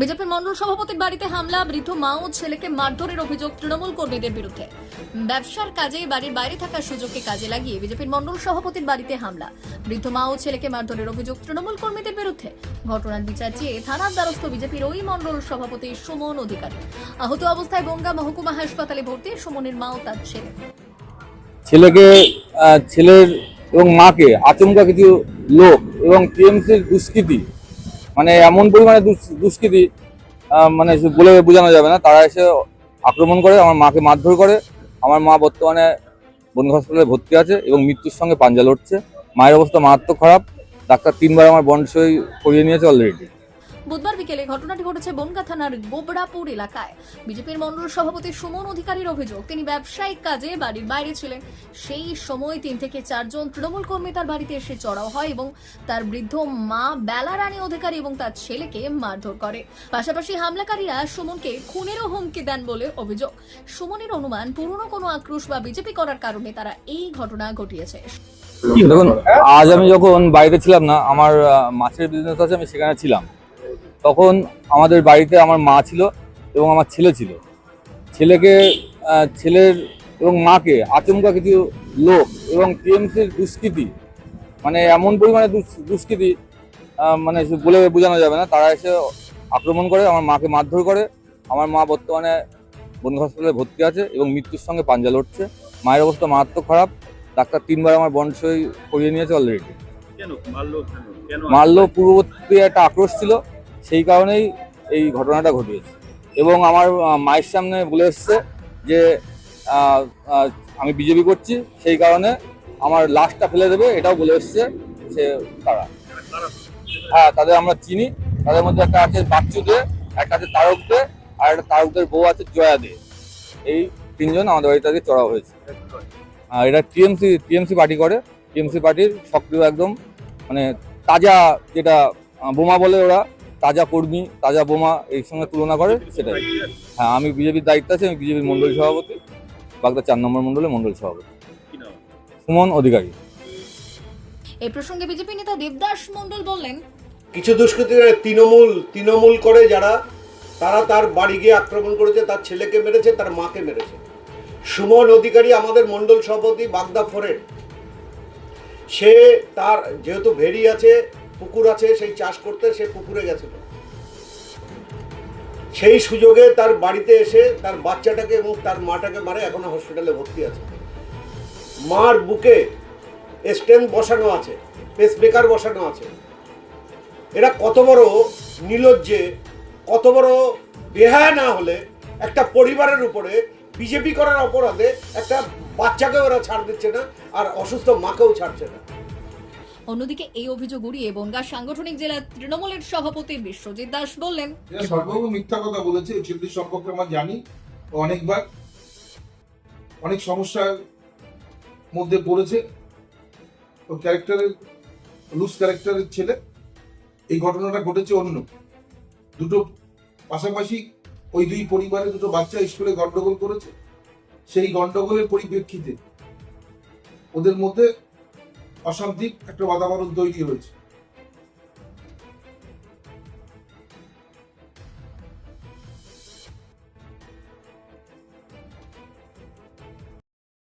বিজেপির মন্ডল সভাপতির বাড়িতে হামলা, বৃদ্ধ মা ও ছেলেকে মারধরের অভিযোগ তৃণমূল কর্মীদের বিরুদ্ধে। ব্যবসার কাজে বাড়ির বাইরে থাকার সুযোগকে কাজে লাগিয়ে বিজেপির মন্ডল সভাপতির বাড়িতে হামলা। বৃদ্ধ মা ও ছেলেকে মারধরের অভিযোগ তৃণমূল কর্মীদের বিরুদ্ধে। ঘটনার বিচার চেয়ে থানার দ্বারস্থ বিজেপির ওই মন্ডল সভাপতি সুমন অধিকারী। আহত অবস্থায় বনগা মহকুমা হাসপাতালে ভর্তি সুমনের মা ও তার ছেলে। ছেলেকে ছেলের এবং মাকে আচমকা কিছু লোক এবং টিএমসির দুষ্কৃতি মানে এমন পরিমাণে দুষ্কৃতি মানে বলে বোঝানো যাবে না। তারা এসে আক্রমণ করে, আমার মাকে মারধর করে। আমার মা বর্তমানে বন্ধু হসপিটালে ভর্তি আছে এবং মৃত্যুর সঙ্গে পাঞ্জা লড়ছে। মায়ের অবস্থা মারাত্মক খারাপ। ডাক্তার তিনবার আমার বন্ড সই করিয়ে নিয়েছে অলরেডি বুধবার বিকেলে ঘটনাটি ঘটেছে বনগা থানার গোবরাপুর এলাকায়। বিজেপির মন্ডল সভাপতি সুমন অধিকারীর অভিযোগ, তিনি ব্যবসায়িক কাজে বাড়ির বাইরে ছিলেন। সেই সময় তিন থেকে চারজন তৃণমূল কর্মী তার বাড়িতে এসে চড়াও হয় এবং তার বৃদ্ধ মা বেলা রানী অধিকারী এবং তার ছেলেকে মারধর করে। পাশাপাশি হামলাকারীরা সুমনকে খুনেরও হুমকি দেন বলে অভিযোগ। সুমনের অনুমান, পুরনো কোনো আক্রোশ বা বিজেপি করার কারণে তারা এই ঘটনা ঘটিয়েছে। দেখুন, আজ আমি যখন বাড়িতে ছিলাম না, আমার মাছের বিজনেস আছে, আমি সেখানে ছিলাম। তখন আমাদের বাড়িতে আমার মা ছিল এবং আমার ছেলে ছিল। ছেলেকে ছেলের এবং মাকে আচমকা কিছু লোক এবং টিএমসির দুষ্কৃতি মানে এমন পরিমাণে দুষ্কৃতি মানে বলে বোঝানো যাবে না। তারা এসে আক্রমণ করে আমার মাকে মারধর করে। আমার মা বর্তমানে বন্ধু হসপিটালে ভর্তি আছে এবং মৃত্যুর সঙ্গে পাঞ্জা লড়ছে। মায়ের অবস্থা মারাত্মক খারাপ। ডাক্তার তিনবার আমার বন্ড সই করিয়ে নিয়েছে অলরেডি মারলো পূর্ববর্তী একটা আক্রোশ ছিল। সেই কারণেই এই ঘটনাটা ঘটিয়েছে। এবং আমার মায়ের সামনে বলে এসছে যে আমি বিজেপি করছি, সেই কারণে আমার লাশটা ফেলে দেবে, এটাও বলে এসছে সে তারা। হ্যাঁ তাদের আমরা চিনি, তাদের মধ্যে একটা আছে বাচ্চু দে, একটা আছে তারক দে, আর একটা তারকদের বউ আছে জয়া দে। এই তিনজন আমাদের বাড়িতে আজকে চড়া হয়েছে। এটা টিএমসি টিএমসি পার্টি করে, টিএমসি পার্টির সক্রিয় একদম মানে তাজা যেটা বোমা বলে ওরা তাজা কর্মী তাজা বোমা এই সঙ্গে তুলনা করে সেটাই। হ্যাঁ আমি বিজেপির দায়িত্ব আছে আমি বিজেপির মন্ডল সভাপতি বাগদা চার নম্বর মন্ডলের মন্ডল সভাপতি। সুমন অধিকারী। এই প্রসঙ্গে বিজেপি নেতা দেবদাস মণ্ডল বললেন কিছু দুষ্কৃতী তৃণমূল তৃণমূল করে যারা তারা তার বাড়ি গিয়ে আক্রমণ করেছে তার ছেলেকে মেরেছে তার মাকে মেরেছে। সুমন অধিকারী আমাদের মণ্ডল সভাপতি বাগদা ফোরের। সে তার যেহেতু ভেরি আছে পুকুর আছে, সেই চাষ করতে সে পুকুরে গেছিল। সেই সুযোগে তার বাড়িতে এসে তার বাচ্চাটাকে এবং তার মাটাকে মারে, এখনও হসপিটালে ভর্তি আছে। মার বুকে স্টেন বসানো আছে পেস ব্রেকার বসানো আছে। এরা কত বড় নিলজ্জে, কত বড় বেহায়া না হলে একটা পরিবারের উপরে বিজেপি করার অপরাধে একটা বাচ্চাকে ওরা ছাড় দিচ্ছে না, আর অসুস্থ মাকেও ছাড়ছে না। অন্যদিকে এই অভিযোগ উড়িয়ে বনগাঁ সাংগঠনিক জেলা তৃণমূলের সভাপতি বিশ্বজিৎ দাস বললেন সর্বভৌম মিথ্যা কথা বলেছে ছেলেটির সম্পর্কে আমরা জানি। অনেকবার অনেক সমস্যার মধ্যে পড়েছে। ও ক্যারেক্টারের, লুজ ক্যারেক্টারের ছেলে। এই ঘটনাটা ঘটেছে অন্য। দুটো পাশাপাশি ওই দুই পরিবারে দুটো বাচ্চা স্কুলে গন্ডগোল করেছে। সেই গন্ডগোলের পরিপ্রেক্ষিতে ওদের মধ্যে অশান্তির একটা বাতাবরণ তৈরি হয়েছে।